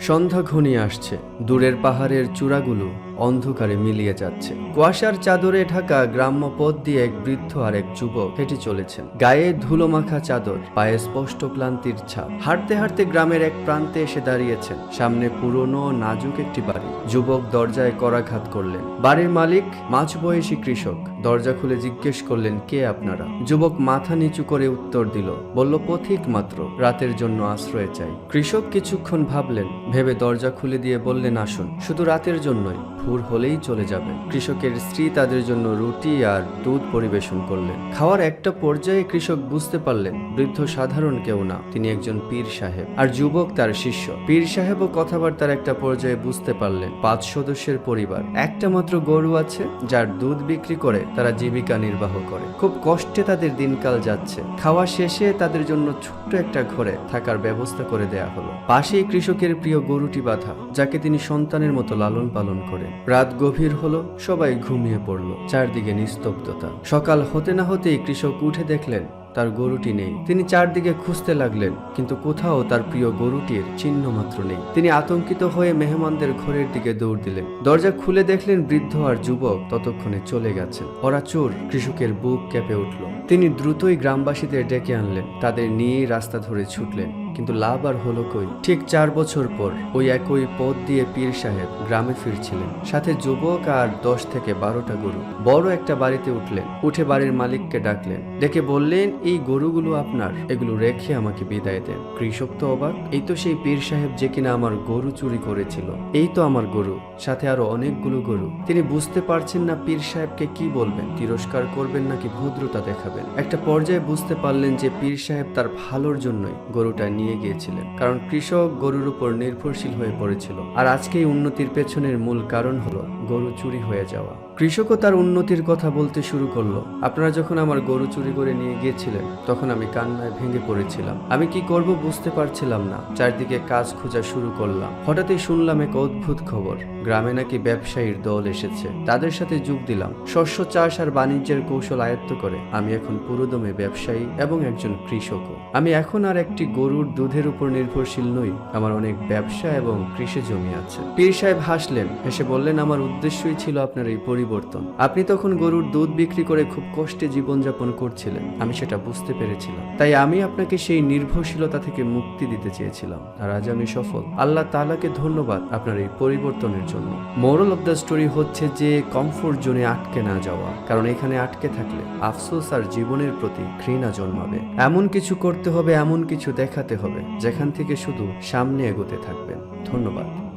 সন্ধ্যা ঘনিয়ে আসছে। দূরের পাহাড়ের চূড়াগুলো অন্ধকারে মিলিয়ে যাচ্ছে। কুয়াশার চাদরে ঢাকা গ্রাম্য পথ দিয়ে এক বৃদ্ধ আর এক যুবক হেঁটে চলেছেন। গায়ে ধুলো মাখা চাদর, পায়ে স্পষ্ট ক্লান্তির ছাপ। হাঁটতে হাঁটতে গ্রামের এক প্রান্তে এসে দাঁড়িয়েছেন। সামনে পুরনো নাজুক একটি বাড়ি। যুবক দরজায় করাঘাত করলেন। বাড়ির মালিক, মাঝবয়সী কৃষক, দরজা খুলে জিজ্ঞেস করলেন, কে আপনারা? যুবক মাথা নিচু করে উত্তর দিল, বলল, পথিক মাত্র, রাতের জন্য আশ্রয় চাই। কৃষক কিছুক্ষণ ভাবলেন, ভেবে দরজা খুলে দিয়ে বললেন, আসুন, শুধু রাতের জন্যই। ভোর হলেই চলে যাবে। কৃষকের স্ত্রী তাদের জন্য রুটি আর দুধ পরিবেশন করলেন। খাওয়ার একটা পর্যায়ে কৃষক বুঝতে পারলেন, বৃদ্ধ সাধারণ কেউ না, তিনি একজন পীর সাহেব। আর যুবক তার শিষ্য। পীর সাহেবও কথাবার্তার একটা পর্যায়ে বুঝতে পারলেন, পাঁচ সদস্যের পরিবার। একটা মাত্র গরু আছে, যার দুধ বিক্রি করে তারা জীবিকা নির্বাহ করে। খুব কষ্টে তাদের দিনকাল যাচ্ছে। খাওয়া শেষে তাদের জন্য ছোট্ট একটা ঘরে থাকার ব্যবস্থা করে দেয়া হলো। পাশেই কৃষকের প্রিয় গরুটি বাঁধা, যাকে তিনি সন্তানের মতো লালন পালন করেন। রাত গভীর হলো, সবাই ঘুমিয়ে পড়ল, চারদিকে নিস্তব্ধতা। সকাল হতে না হতেই কৃষক উঠে দেখলেন, তার গরুটি নেই। তিনি চারদিকে খুঁজতে লাগলেন, কিন্তু কোথাও তার প্রিয় গরুটির চিহ্ন মাত্র নেই। তিনি আতঙ্কিত হয়ে মেহমানদের ঘরের দিকে দৌড় দিলেন। দরজা খুলে দেখলেন বৃদ্ধ আর যুবক ততক্ষণে চলে গেছেন। ওরা চোর, কৃষকের বুক কেঁপে উঠল। তিনি দ্রুতই গ্রামবাসীদের ডেকে আনলেন। তাদের নিয়েই রাস্তা ধরে ছুটলেন। কিন্তু লাভ আর হলো কই? ঠিক চার বছর পর ওই একই পথ দিয়ে পীর সাহেব গ্রামে ফিরছিলেন। সাথে যুবক আর দশ থেকে বারোটা গরু। বড় একটা বাড়িতে উঠলেন। উঠে বাড়ির মালিককে ডাকলেন। ডেকে বললেন, এই গরুগুলো আপনার। এগুলো রেখে আমাকে বিদায় দেন। কৃষক তো অবাক। এই তো সেই পীর সাহেব যে কিনা আমার গরু চুরি করেছিল। এই তো আমার গরু, সাথে আরও অনেকগুলো গরু। তিনি বুঝতে পারছেন না পীর সাহেবকে কি বলবেন, তিরস্কার করবেন নাকি ভদ্রতা দেখাবেন। একটা পর্যায়ে বুঝতে পারলেন যে পীর সাহেব তার ভালোর জন্যই গরুটা নিয়ে গিয়েছিলেন, কারণ কৃষক গরুর উপর নির্ভরশীল হয়ে পড়েছিল। আর আজকে উন্নতির পেছনের মূল কারণ হলো গরু চুরি হয়ে যাওয়া। কৃষকও তার উন্নতির কথা বলতে শুরু করল। আপনারা যখন আমার গরু চুরি করে নিয়ে গিয়েছিলেন, তখন আমি কান্নায় ভেঙে পড়েছিলাম। আমি কি করব বুঝতে পারছিলাম না। চারদিকে কাজ খোঁজা শুরু করলাম। হঠাৎই শুনলাম এক অদ্ভুত খবর। গ্রামে নাকি ব্যবসায়ীর দল এসেছে। তাদের সাথে যোগ দিলাম। শস্য চাষ আর বাণিজ্যের কৌশল আয়ত্ত করে আমি এখন পুরোদমে ব্যবসায়ী এবং একজন কৃষকও। আমি এখন আর একটি গরুর দুধের উপর নির্ভরশীল নই। আমার অনেক ব্যবসা এবং কৃষি জমি আছে। পীর সাহেব হাসলেন। হেসে বললেন, আমার উদ্দেশ্যই ছিল আপনার এই পরিবর্তন। আপনি তখন গরুর দুধ বিক্রি করে খুব কষ্টে জীবনযাপন করছিলেন। আমি সেটা বুঝতে পেরেছিলাম। তাই আমি আপনাকে সেই নির্ভরশীলতা থেকে মুক্তি দিতে চেয়েছিলাম। আর আজ আমি সফল। আল্লাহ তাআলাকে ধন্যবাদ আপনার এই পরিবর্তনের জন্য। মোরাল অফ দ্য স্টোরি হচ্ছে যে কমফোর্ট জোনে আটকে না যাওয়া। কারণ এখানে আটকে থাকলে আফসোস আর জীবনের প্রতি ঘৃণা জন্মাবে। এমন কিছু করতে হবে, এমন কিছু দেখাতে হবে, যেখান থেকে শুধু সামনে এগোতে থাকবেন। ধন্যবাদ।